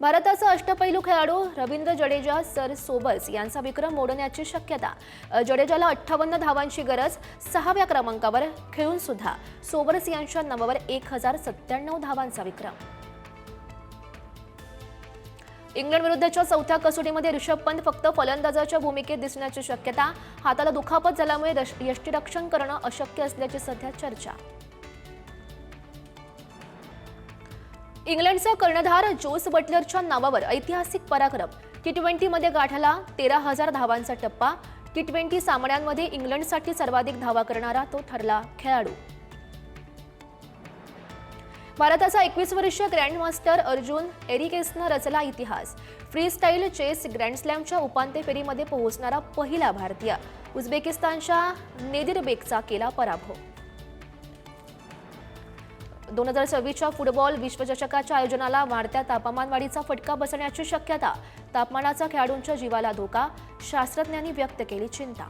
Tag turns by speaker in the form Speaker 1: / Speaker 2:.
Speaker 1: भारताचा अष्टपैलू खेळाडू रवींद्र जडेजा सर सोबर्स यांचा विक्रम मोडण्याची शक्यता. जडेजाला अठ्ठावन्न धावांची गरज सहाव्या क्रमांकावर खेळून सुद्धा सोबर्स यांच्या नावावर एक हजार सत्त्याण्णव धावांचा विक्रम. इंग्लंड विरुद्धच्या चौथ्या कसोटीमध्ये ऋषभ पंत फक्त फलंदाजाच्या भूमिकेत दिसण्याची शक्यता. हाताला दुखापत झाल्यामुळे यष्टीरक्षण करणं अशक्य असल्याची सध्या चर्चा. इंग्लंडचा कर्णधार जोस बटलरच्या नावावर ऐतिहासिक पराक्रम. टी ट्वेंटीमध्ये गाठला तेरा हजार धावांचा टप्पा. टी ट्वेंटी सामन्यांमध्ये इंग्लंडसाठी सर्वाधिक धावा करणारा तो ठरला खेळाडू. भारताचा एकवीस वर्षीय ग्रँडमास्टर अर्जुन एरिकेसनं रचला इतिहास. फ्रीस्टाईल चेस ग्रँडस्लॅमच्या उपांत्य फेरीमध्ये पोहोचणारा पहिला भारतीय. उझबेकिस्तानच्या नेदिरबेकचा केला पराभव. दोन हजार सव्वीसच्या फुटबॉल विश्वचषकाच्या आयोजनाला वाढत्या तापमानवाढीचा फटका बसण्याची शक्यता तापमानाचा खेळाडूंच्या जीवाला धोका शास्त्रज्ञांनी व्यक्त केली चिंता.